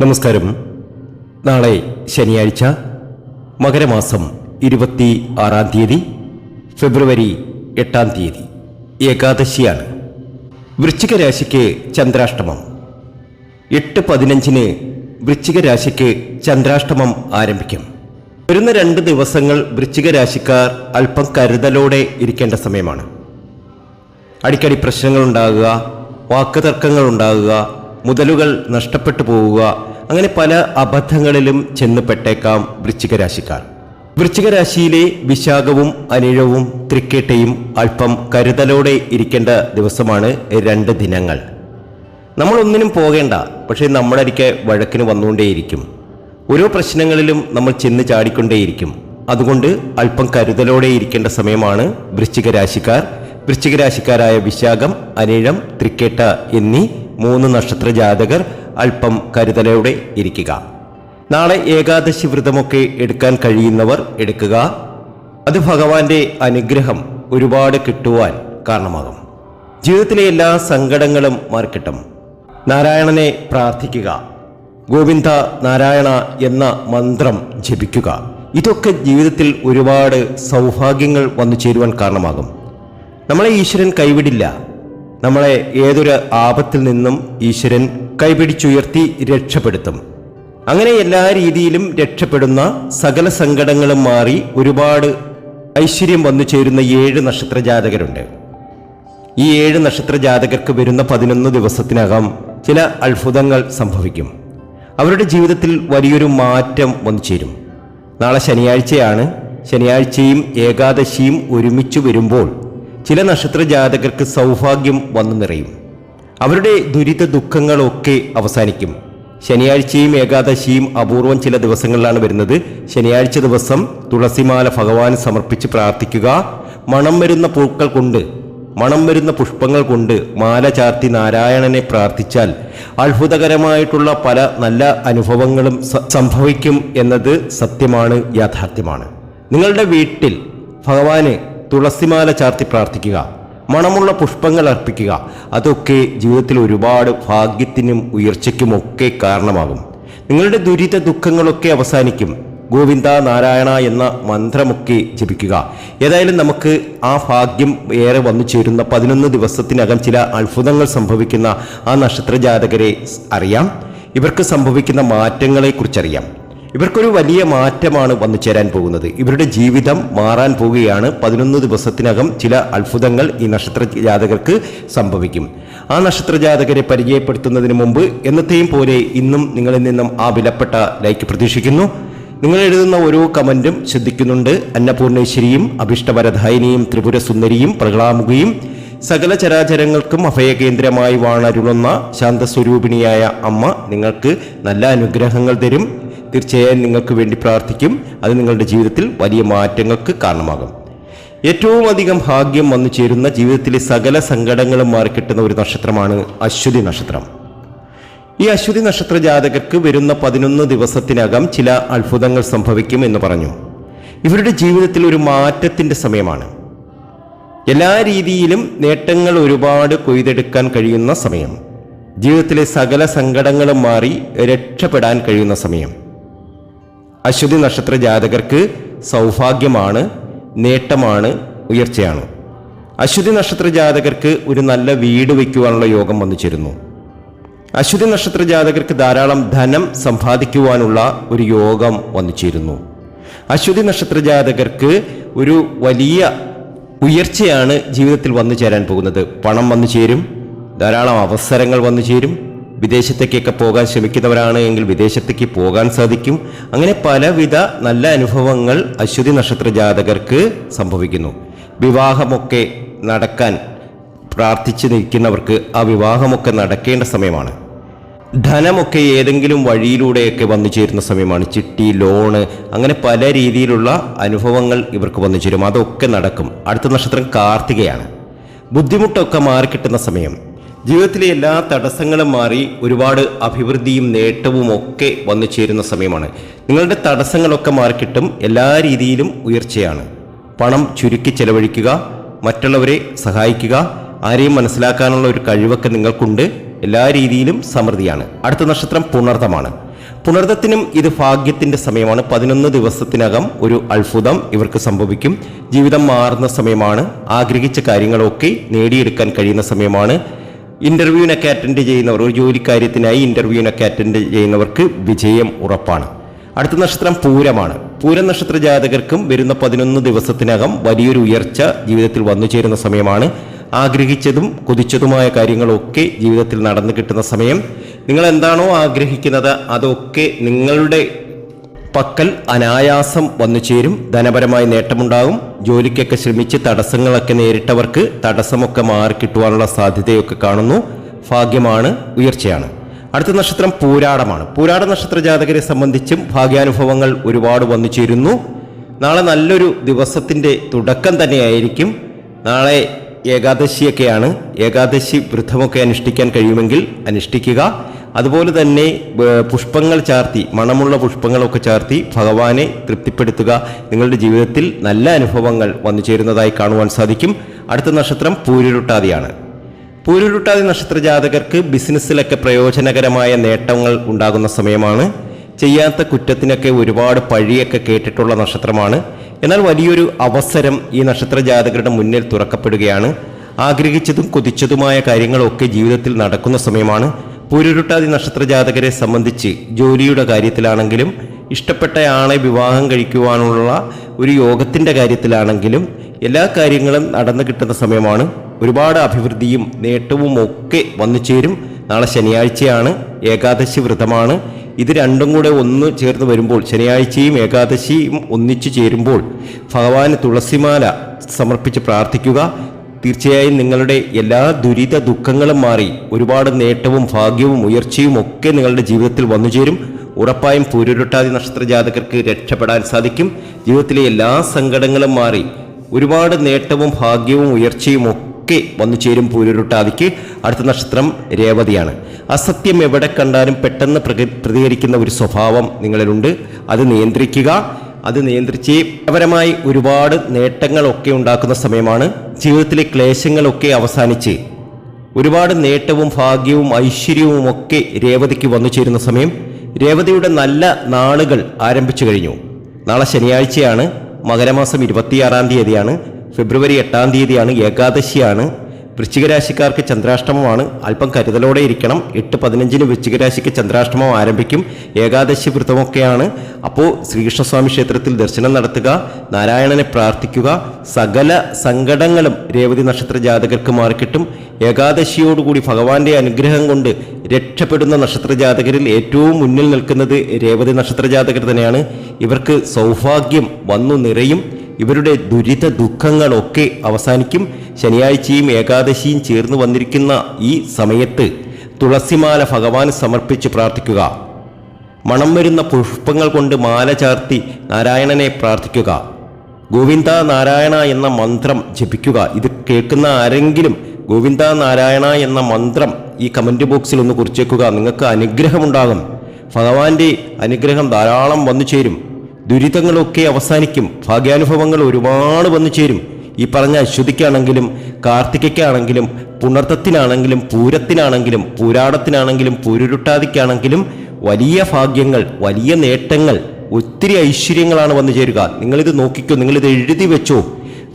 നമസ്കാരം. നാളെ ശനിയാഴ്ച മകരമാസം ഇരുപത്തി ആറാം തീയതി ഫെബ്രുവരി എട്ടാം തീയതി ഏകാദശിയാണ്. വൃശ്ചിക രാശിക്ക് ചന്ദ്രാഷ്ടമം. എട്ട് പതിനഞ്ചിന് വൃശ്ചിക രാശിക്ക് ചന്ദ്രാഷ്ടമം ആരംഭിക്കും. വരുന്ന രണ്ട് ദിവസങ്ങൾ വൃശ്ചിക രാശിക്കാർ അല്പം കരുതലോടെ ഇരിക്കേണ്ട സമയമാണ്. അടിക്കടി പ്രശ്നങ്ങൾ ഉണ്ടാകുക വാക്കുതർക്കങ്ങൾ ഉണ്ടാകുക മുതലുകൾ നഷ്ടപ്പെട്ടു പോവുക. അങ്ങനെ പല അബദ്ധങ്ങളിലും ചെന്ന് പെട്ടേക്കാം വൃശ്ചിക രാശിക്കാർ വൃശ്ചിക രാശിയിലെ വിശാഖവും അനിഴവും തൃക്കേട്ടയും അല്പം കരുതലോടെ ഇരിക്കേണ്ട ദിവസമാണ് രണ്ട് ദിനങ്ങൾ. നമ്മളൊന്നിനും പോകേണ്ട പക്ഷേ നമ്മളരിക്കെ വഴക്കിന് വന്നുകൊണ്ടേയിരിക്കും. ഓരോ പ്രശ്നങ്ങളിലും നമ്മൾ ചെന്ന് ചാടിക്കൊണ്ടേയിരിക്കും. അതുകൊണ്ട് അല്പം കരുതലോടെ ഇരിക്കേണ്ട സമയമാണ് വൃശ്ചികരാശിക്കാർ. വൃശ്ചികരാശിക്കാരായ വൃശ്ചിക രാശിക്കാരായ വിശാഖം അനിഴം തൃക്കേട്ട എന്നീ മൂന്ന് നക്ഷത്ര ജാതകർ അല്പം കരുതലോടെ ഇരിക്കുക. നാളെ ഏകാദശി വ്രതമൊക്കെ എടുക്കാൻ കഴിയുന്നവർ എടുക്കുക. അത് ഭഗവാന്റെ അനുഗ്രഹം ഒരുപാട് കിട്ടുവാൻ കാരണമാകും. ജീവിതത്തിലെ എല്ലാ സങ്കടങ്ങളും മാറിക്കിട്ടും. നാരായണനെ പ്രാർത്ഥിക്കുക. ഗോവിന്ദ നാരായണ എന്ന മന്ത്രം ജപിക്കുക. ഇതൊക്കെ ജീവിതത്തിൽ ഒരുപാട് സൗഭാഗ്യങ്ങൾ വന്നു ചേരുവാൻ കാരണമാകും. നമ്മളെ ഈശ്വരൻ കൈവിടില്ല. നമ്മളെ ഏതൊരു ആപത്തിൽ നിന്നും ഈശ്വരൻ കൈപിടിച്ചുയർത്തി രക്ഷപ്പെടുത്തും. അങ്ങനെ എല്ലാ രീതിയിലും രക്ഷപ്പെടുന്ന സകല സങ്കടങ്ങളും മാറി ഒരുപാട് ഐശ്വര്യം വന്നു ചേരുന്ന ഏഴ് നക്ഷത്ര ജാതകരുണ്ട് ഈ ഏഴ് നക്ഷത്ര ജാതകർക്ക് വരുന്ന പതിനൊന്ന് ദിവസത്തിനകം ചില അത്ഭുതങ്ങൾ സംഭവിക്കും. അവരുടെ ജീവിതത്തിൽ വലിയൊരു മാറ്റം വന്നു ചേരും. നാളെ ശനിയാഴ്ചയാണ്. ശനിയാഴ്ചയും ഏകാദശിയും ഒരുമിച്ച് വരുമ്പോൾ ചില നക്ഷത്ര ജാതകർക്ക് സൗഭാഗ്യം വന്നു നിറയും. അവരുടെ ദുരിത ദുഃഖങ്ങളൊക്കെ അവസാനിക്കും. ശനിയാഴ്ചയും ഏകാദശിയും അപൂർവം ചില ദിവസങ്ങളിലാണ് വരുന്നത്. ശനിയാഴ്ച ദിവസം തുളസിമാല ഭഗവാൻ സമർപ്പിച്ച് പ്രാർത്ഥിക്കുക. മണം വരുന്ന പൂക്കൾ കൊണ്ട് മണം വരുന്ന പുഷ്പങ്ങൾ കൊണ്ട് മാല ചാർത്തി നാരായണനെ പ്രാർത്ഥിച്ചാൽ അത്ഭുതകരമായിട്ടുള്ള പല നല്ല അനുഭവങ്ങളും സംഭവിക്കും എന്നത് സത്യമാണ് യാഥാർത്ഥ്യമാണ്. നിങ്ങളുടെ വീട്ടിൽ ഭഗവാന് തുളസിമാല ചാർത്തി പ്രാർത്ഥിക്കുക മണമുള്ള പുഷ്പങ്ങൾ അർപ്പിക്കുക അതൊക്കെ ജീവിതത്തിൽ ഒരുപാട് ഭാഗ്യത്തിനും ഉയർച്ചയ്ക്കുമൊക്കെ കാരണമാകും. നിങ്ങളുടെ ദുരിത ദുഃഖങ്ങളൊക്കെ അവസാനിക്കും. ഗോവിന്ദ നാരായണ എന്ന മന്ത്രമൊക്കെ ജപിക്കുക. ഏതായാലും നമുക്ക് ആ ഭാഗ്യം ഏറെ വന്നു ചേരുന്ന പതിനൊന്ന് ദിവസത്തിനകം ചില അത്ഭുതങ്ങൾ സംഭവിക്കുന്ന ആ നക്ഷത്ര ജാതകരെ അറിയാം. ഇവർക്ക് സംഭവിക്കുന്ന മാറ്റങ്ങളെക്കുറിച്ചറിയാം. ഇവർക്കൊരു വലിയ മാറ്റമാണ് വന്നു ചേരാൻ പോകുന്നത്. ഇവരുടെ ജീവിതം മാറാൻ പോവുകയാണ് പതിനൊന്ന് ദിവസത്തിനകം ചില അത്ഭുതങ്ങൾ ഈ നക്ഷത്ര ജാതകർക്ക് സംഭവിക്കും. ആ നക്ഷത്ര ജാതകരെ പരിചയപ്പെടുത്തുന്നതിന് മുമ്പ് എന്നത്തെയും പോലെ ഇന്നും നിങ്ങളിൽ നിന്നും ആ വിലപ്പെട്ട ലൈക്ക് പ്രതീക്ഷിക്കുന്നു. നിങ്ങൾ എഴുതുന്ന ഓരോ കമന്റും ശ്രദ്ധിക്കുന്നുണ്ട്. അന്നപൂർണേശ്വരിയും അഭിഷ്ടവരധായിനിയും ത്രിപുരസുന്ദരിയും പ്രകളാമുഖിയും സകല ചരാചരങ്ങൾക്കും അഭയകേന്ദ്രമായി വാണരുളുന്ന ശാന്തസ്വരൂപിണിയായ അമ്മ നിങ്ങൾക്ക് നല്ല അനുഗ്രഹങ്ങൾ തരും. തീർച്ചയായും നിങ്ങൾക്ക് വേണ്ടി പ്രാർത്ഥിക്കും. അത് നിങ്ങളുടെ ജീവിതത്തിൽ വലിയ മാറ്റങ്ങൾക്ക് കാരണമാകും. ഏറ്റവും അധികം ഭാഗ്യം വന്നു ചേരുന്ന ജീവിതത്തിലെ സകല സങ്കടങ്ങളും മാറിക്കിട്ടുന്ന ഒരു നക്ഷത്രമാണ് അശ്വതി നക്ഷത്രം. ഈ അശ്വതി നക്ഷത്ര ജാതകർക്ക് വരുന്ന പതിനൊന്ന് ദിവസത്തിനകം ചില അത്ഭുതങ്ങൾ സംഭവിക്കും എന്ന് പറഞ്ഞു. ഇവരുടെ ജീവിതത്തിൽ ഒരു മാറ്റത്തിന്റെ സമയമാണ്. എല്ലാ രീതിയിലും നേട്ടങ്ങൾ ഒരുപാട് കൊയ്തെടുക്കാൻ കഴിയുന്ന സമയം. ജീവിതത്തിലെ സകല സങ്കടങ്ങളും മാറി രക്ഷപ്പെടാൻ കഴിയുന്ന സമയം. അശ്വതി നക്ഷത്ര ജാതകർക്ക് സൗഭാഗ്യമാണ് നേട്ടമാണ് ഉയർച്ചയാണ്. അശ്വതി നക്ഷത്ര ജാതകർക്ക് ഒരു നല്ല വീട് വയ്ക്കുവാനുള്ള യോഗം വന്നു ചേരുന്നു. അശ്വതി നക്ഷത്ര ജാതകർക്ക് ധാരാളം ധനം സമ്പാദിക്കുവാനുള്ള ഒരു യോഗം വന്നു ചേരുന്നു. അശ്വതി നക്ഷത്ര ജാതകർക്ക് ഒരു വലിയ ഉയർച്ചയാണ് ജീവിതത്തിൽ വന്നു ചേരാൻ പോകുന്നത്. പണം വന്നു ചേരും ധാരാളം അവസരങ്ങൾ വന്നു ചേരും വിദേശത്തേക്കൊക്കെ പോകാൻ ശ്രമിക്കുന്നവരാണ് എങ്കിൽ വിദേശത്തേക്ക് പോകാൻ സാധിക്കും. അങ്ങനെ പലവിധ നല്ല അനുഭവങ്ങൾ അശ്വതി നക്ഷത്ര ജാതകർക്ക് സംഭവിക്കുന്നു. വിവാഹമൊക്കെ നടക്കാൻ പ്രാർത്ഥിച്ചു നിൽക്കുന്നവർക്ക് ആ വിവാഹമൊക്കെ നടക്കേണ്ട സമയമാണ്. ധനമൊക്കെ ഏതെങ്കിലും വഴിയിലൂടെയൊക്കെ വന്നു ചേരുന്ന സമയമാണ്. ചിട്ടി ലോണ് അങ്ങനെ പല രീതിയിലുള്ള അനുഭവങ്ങൾ ഇവർക്ക് വന്നു ചേരും. അതൊക്കെ നടക്കും. അടുത്ത നക്ഷത്രം കാർത്തികയാണ്. ബുദ്ധിമുട്ടൊക്കെ മാറിക്കിട്ടുന്ന സമയം. ജീവിതത്തിലെ എല്ലാ തടസ്സങ്ങളും മാറി ഒരുപാട് അഭിവൃദ്ധിയും നേട്ടവും ഒക്കെ വന്നു ചേരുന്ന സമയമാണ്. നിങ്ങളുടെ തടസ്സങ്ങളൊക്കെ മാറിക്കിട്ടും എല്ലാ രീതിയിലും ഉയർച്ചയാണ്. പണം ചുരുക്കി ചെലവഴിക്കുക മറ്റുള്ളവരെ സഹായിക്കുക ആരെയും മനസ്സിലാക്കാനുള്ള ഒരു കഴിവൊക്കെ നിങ്ങൾക്കുണ്ട്. എല്ലാ രീതിയിലും സമൃദ്ധിയാണ്. അടുത്ത നക്ഷത്രം പുണർതമാണ്. പുണർദത്തിനും ഇത് ഭാഗ്യത്തിന്റെ സമയമാണ്. പതിനൊന്ന് ദിവസത്തിനകം ഒരു അത്ഭുതം ഇവർക്ക് സംഭവിക്കും. ജീവിതം മാറുന്ന സമയമാണ്. ആഗ്രഹിച്ച കാര്യങ്ങളൊക്കെ നേടിയെടുക്കാൻ കഴിയുന്ന സമയമാണ്. ഇന്റർവ്യൂവിനൊക്കെ അറ്റൻഡ് ചെയ്യുന്നവർ ഒരു ജോലിക്കാര്യത്തിനായി ഇന്റർവ്യൂവിനൊക്കെ അറ്റൻഡ് ചെയ്യുന്നവർക്ക് വിജയം ഉറപ്പാണ്. അടുത്ത നക്ഷത്രം പൂരമാണ്. പൂര നക്ഷത്ര ജാതകർക്കും വരുന്ന പതിനൊന്ന് ദിവസത്തിനകം വലിയൊരു ഉയർച്ച ജീവിതത്തിൽ വന്നു ചേരുന്ന സമയമാണ്. ആഗ്രഹിച്ചതും കൊതിച്ചതുമായ കാര്യങ്ങളൊക്കെ ജീവിതത്തിൽ നടന്നു കിട്ടുന്ന സമയം. നിങ്ങൾ എന്താണോ ആഗ്രഹിക്കുന്നത് അതൊക്കെ നിങ്ങളുടെ പക്കൽ അനായാസം വന്നു ചേരും ധനപരമായ നേട്ടമുണ്ടാകും. ജോലിക്കൊക്കെ ശ്രമിച്ച് തടസ്സങ്ങളൊക്കെ നേരിട്ടവർക്ക് തടസ്സമൊക്കെ മാറിക്കിട്ടുവാനുള്ള സാധ്യതയൊക്കെ കാണുന്നു. ഭാഗ്യമാണ് ഉയർച്ചയാണ്. അടുത്ത നക്ഷത്രം പൂരാടമാണ്. പൂരാട നക്ഷത്ര ജാതകരെ സംബന്ധിച്ചും ഭാഗ്യാനുഭവങ്ങൾ ഒരുപാട് വന്നു ചേരുന്നു. നാളെ നല്ലൊരു ദിവസത്തിന്റെ തുടക്കം തന്നെയായിരിക്കും. നാളെ ഏകാദശിയൊക്കെയാണ്. ഏകാദശി വൃദ്ധമൊക്കെ അനുഷ്ഠിക്കാൻ കഴിയുമെങ്കിൽ അനുഷ്ഠിക്കുക. അതുപോലെ തന്നെ പുഷ്പങ്ങൾ ചാർത്തി മണമുള്ള പുഷ്പങ്ങളൊക്കെ ചാർത്തി ഭഗവാനെ തൃപ്തിപ്പെടുത്തുക. നിങ്ങളുടെ ജീവിതത്തിൽ നല്ല അനുഭവങ്ങൾ വന്നു ചേരുന്നതായി കാണുവാൻ സാധിക്കും. അടുത്ത നക്ഷത്രം പൂരുരുട്ടാതിയാണ്. പൂരുരുട്ടാതി നക്ഷത്ര ജാതകർക്ക് ബിസിനസ്സിലൊക്കെ പ്രയോജനകരമായ നേട്ടങ്ങൾ ഉണ്ടാകുന്ന സമയമാണ്. ചെയ്യാത്ത കുറ്റത്തിനൊക്കെ ഒരുപാട് പഴിയൊക്കെ കേട്ടിട്ടുള്ള നക്ഷത്രമാണ്. എന്നാൽ വലിയൊരു അവസരം ഈ നക്ഷത്ര ജാതകരുടെ മുന്നിൽ തുറക്കപ്പെടുകയാണ്. ആഗ്രഹിച്ചതും കൊതിച്ചതുമായ കാര്യങ്ങളൊക്കെ ജീവിതത്തിൽ നടക്കുന്ന സമയമാണ്. പൂരുരുട്ടാതി നക്ഷത്ര ജാതകരെ സംബന്ധിച്ച് ജോലിയുടെ കാര്യത്തിലാണെങ്കിലും ഇഷ്ടപ്പെട്ട ആളെ വിവാഹം കഴിക്കുവാനുള്ള ഒരു യോഗത്തിന്റെ കാര്യത്തിലാണെങ്കിലും എല്ലാ കാര്യങ്ങളും നടന്നു കിട്ടുന്ന സമയമാണ്. ഒരുപാട് അഭിവൃദ്ധിയും നേട്ടവും ഒക്കെ വന്നു ചേരും. നാളെ ശനിയാഴ്ചയാണ് ഏകാദശി വ്രതമാണ്. ഇത് രണ്ടും കൂടെ ഒന്ന് ചേർന്ന് വരുമ്പോൾ ശനിയാഴ്ചയും ഏകാദശിയും ഒന്നിച്ചു ചേരുമ്പോൾ ഭഗവാന് തുളസിമാല സമർപ്പിച്ച് പ്രാർത്ഥിക്കുക. തീർച്ചയായും നിങ്ങളുടെ എല്ലാ ദുരിത ദുഃഖങ്ങളും മാറി ഒരുപാട് നേട്ടവും ഭാഗ്യവും ഉയർച്ചയും ഒക്കെ നിങ്ങളുടെ ജീവിതത്തിൽ വന്നു ചേരും. ഉറപ്പായും പൂരുരുട്ടാതി നക്ഷത്ര ജാതകർക്ക് രക്ഷപ്പെടാൻ സാധിക്കും. ജീവിതത്തിലെ എല്ലാ സങ്കടങ്ങളും മാറി ഒരുപാട് നേട്ടവും ഭാഗ്യവും ഉയർച്ചയും ഒക്കെ വന്നു ചേരും പൂരുരുട്ടാതിക്ക്. അടുത്ത നക്ഷത്രം രേവതിയാണ്. അസത്യം എവിടെ കണ്ടാലും പെട്ടെന്ന് പ്രതികരിക്കുന്ന ഒരു സ്വഭാവം നിങ്ങളിലുണ്ട്. അത് നിയന്ത്രിക്കുക. അത് നിയന്ത്രിച്ച് പരമായി ഒരുപാട് നേട്ടങ്ങളൊക്കെ ഉണ്ടാക്കുന്ന സമയമാണ് ജീവിതത്തിലെ ക്ലേശങ്ങളൊക്കെ അവസാനിച്ച് ഒരുപാട് നേട്ടവും ഭാഗ്യവും ഐശ്വര്യവും ഒക്കെ രേവതിക്ക് വന്നു ചേരുന്ന സമയം രേവതിയുടെ നല്ല നാളുകൾ ആരംഭിച്ചു കഴിഞ്ഞു. നാളെ ശനിയാഴ്ചയാണ് മകരമാസം ഇരുപത്തിയാറാം തീയതിയാണ് ഫെബ്രുവരി എട്ടാം തീയതിയാണ് ഏകാദശിയാണ് വൃശ്ചികരാശിക്കാർക്ക് ചന്ദ്രാഷ്ടമമാണ്. അല്പം കരുതലോടെ ഇരിക്കണം. എട്ട് പതിനഞ്ചിന് വൃശ്ചികരാശിക്ക് ചന്ദ്രാഷ്ടമം ആരംഭിക്കും. ഏകാദശി വ്രതമൊക്കെയാണ്. അപ്പോൾ ശ്രീകൃഷ്ണസ്വാമി ക്ഷേത്രത്തിൽ ദർശനം നടത്തുക. നാരായണനെ പ്രാർത്ഥിക്കുക. സകല സങ്കടങ്ങളും രേവതി നക്ഷത്ര ജാതകർക്ക് മാറിക്കിട്ടും. ഏകാദശിയോടുകൂടി ഭഗവാന്റെ അനുഗ്രഹം കൊണ്ട് രക്ഷപ്പെടുന്ന നക്ഷത്ര ജാതകരിൽ ഏറ്റവും മുന്നിൽ നിൽക്കുന്നത് രേവതി നക്ഷത്ര ജാതകർ തന്നെയാണ്. ഇവർക്ക് സൗഭാഗ്യം വന്നു നിറയും. ഇവരുടെ ദുരിത ദുഃഖങ്ങളൊക്കെ അവസാനിക്കും. ശനിയാഴ്ചയും ഏകാദശിയും ചേർന്ന് വന്നിരിക്കുന്ന ഈ സമയത്ത് തുളസിമാല ഭഗവാൻ സമർപ്പിച്ച് പ്രാർത്ഥിക്കുക. മണം വരുന്ന പുഷ്പങ്ങൾ കൊണ്ട് മാല ചാർത്തി നാരായണനെ പ്രാർത്ഥിക്കുക. ഗോവിന്ദ നാരായണ എന്ന മന്ത്രം ജപിക്കുക. ഇത് കേൾക്കുന്ന ആരെങ്കിലും ഗോവിന്ദ നാരായണ എന്ന മന്ത്രം ഈ കമന്റ് ബോക്സിൽ ഒന്ന് കുറിച്ചേക്കുക. നിങ്ങൾക്ക് അനുഗ്രഹമുണ്ടാകും. ഭഗവാന്റെ അനുഗ്രഹം ധാരാളം വന്നു ചേരും ദുരിതങ്ങളൊക്കെ അവസാനിക്കും. ഭാഗ്യാനുഭവങ്ങൾ ഒരുപാട് വന്നു ചേരും. ഈ പറഞ്ഞ അശ്വതിക്കാണെങ്കിലും കാർത്തികയ്ക്കാണെങ്കിലും പുണർത്തത്തിനാണെങ്കിലും പൂരത്തിനാണെങ്കിലും പൂരാടത്തിനാണെങ്കിലും പൂരുരുട്ടാതിക്കാണെങ്കിലും വലിയ ഭാഗ്യങ്ങൾ വലിയ നേട്ടങ്ങൾ ഒത്തിരി ഐശ്വര്യങ്ങളാണ് വന്നു ചേരുക. നിങ്ങളിത് നോക്കിക്കോ നിങ്ങളിത് എഴുതി വെച്ചോ.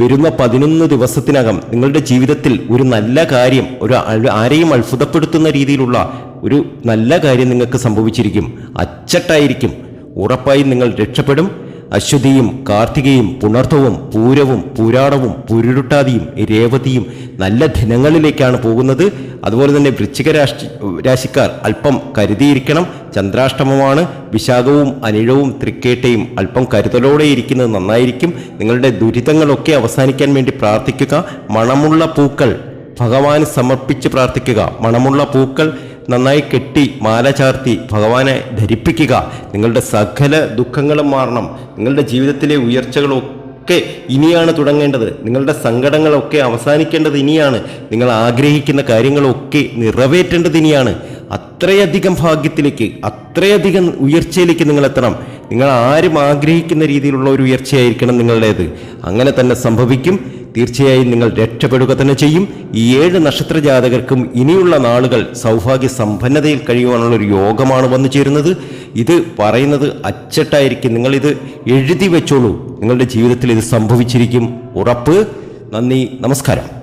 വരുന്ന പതിനൊന്ന് ദിവസത്തിനകം നിങ്ങളുടെ ജീവിതത്തിൽ ഒരു നല്ല കാര്യം ഒരു ആരെയും അത്ഭുതപ്പെടുത്തുന്ന രീതിയിലുള്ള ഒരു നല്ല കാര്യം നിങ്ങൾക്ക് സംഭവിച്ചിരിക്കും. അച്ചട്ടായിരിക്കും. ഉറപ്പായും നിങ്ങൾ രക്ഷപ്പെടും. അശ്വതിയും കാർത്തികയും പുണർത്തവും പൂരവും പൂരാടവും പുരുരുട്ടാതിയും രേവതിയും നല്ല ദിനങ്ങളിലേക്കാണ് പോകുന്നത്. അതുപോലെ തന്നെ വൃശ്ചിക രാശി രാശിക്കാർ അല്പം കരുതിയിരിക്കണം. ചന്ദ്രാഷ്ടമമാണ്. വിശാഖവും അനിഴവും തൃക്കേട്ടയും അല്പം കരുതലോടെ ഇരിക്കുന്നത് നന്നായിരിക്കും. നിങ്ങളുടെ ദുരിതങ്ങളൊക്കെ അവസാനിക്കാൻ വേണ്ടി പ്രാർത്ഥിക്കുക. മണമുള്ള പൂക്കൾ ഭഗവാന് സമർപ്പിച്ച് പ്രാർത്ഥിക്കുക. മണമുള്ള പൂക്കൾ നന്നായി കെട്ടി മാല ചാർത്തി ഭഗവാനെ ധരിപ്പിക്കുക. നിങ്ങളുടെ സകല ദുഃഖങ്ങളും മാറണം. നിങ്ങളുടെ ജീവിതത്തിലെ ഉയർച്ചകളൊക്കെ ഇനിയാണ് തുടങ്ങേണ്ടത്. നിങ്ങളുടെ സങ്കടങ്ങളൊക്കെ അവസാനിക്കേണ്ടത് ഇനിയാണ്. നിങ്ങൾ ആഗ്രഹിക്കുന്ന കാര്യങ്ങളൊക്കെ നിറവേറ്റേണ്ടത് ഇനിയാണ്. അത്രയധികം ഭാഗ്യത്തിലേക്ക് അത്രയധികം ഉയർച്ചയിലേക്ക് നിങ്ങൾ എത്തണം. നിങ്ങൾ ആരും ആഗ്രഹിക്കുന്ന രീതിയിലുള്ള ഒരു ഉയർച്ചയായിരിക്കണം നിങ്ങളുടേത്. അങ്ങനെ തന്നെ സംഭവിക്കും. തീർച്ചയായും നിങ്ങൾ രക്ഷപ്പെടുക തന്നെ ചെയ്യും. ഈ ഏഴ് നക്ഷത്ര ജാതകർക്കും ഇനിയുള്ള നാളുകൾ സൗഭാഗ്യ സമ്പന്നതയിൽ കഴിയുവാനുള്ള ഒരു യോഗമാണ് വന്നു ചേരുന്നത്. ഇത് പറയുന്നത് അച്ചട്ടായിരിക്കും. നിങ്ങളിത് എഴുതി വെച്ചോളൂ. നിങ്ങളുടെ ജീവിതത്തിൽ ഇത് സംഭവിച്ചിരിക്കും. ഉറപ്പ്. നന്ദി. നമസ്കാരം.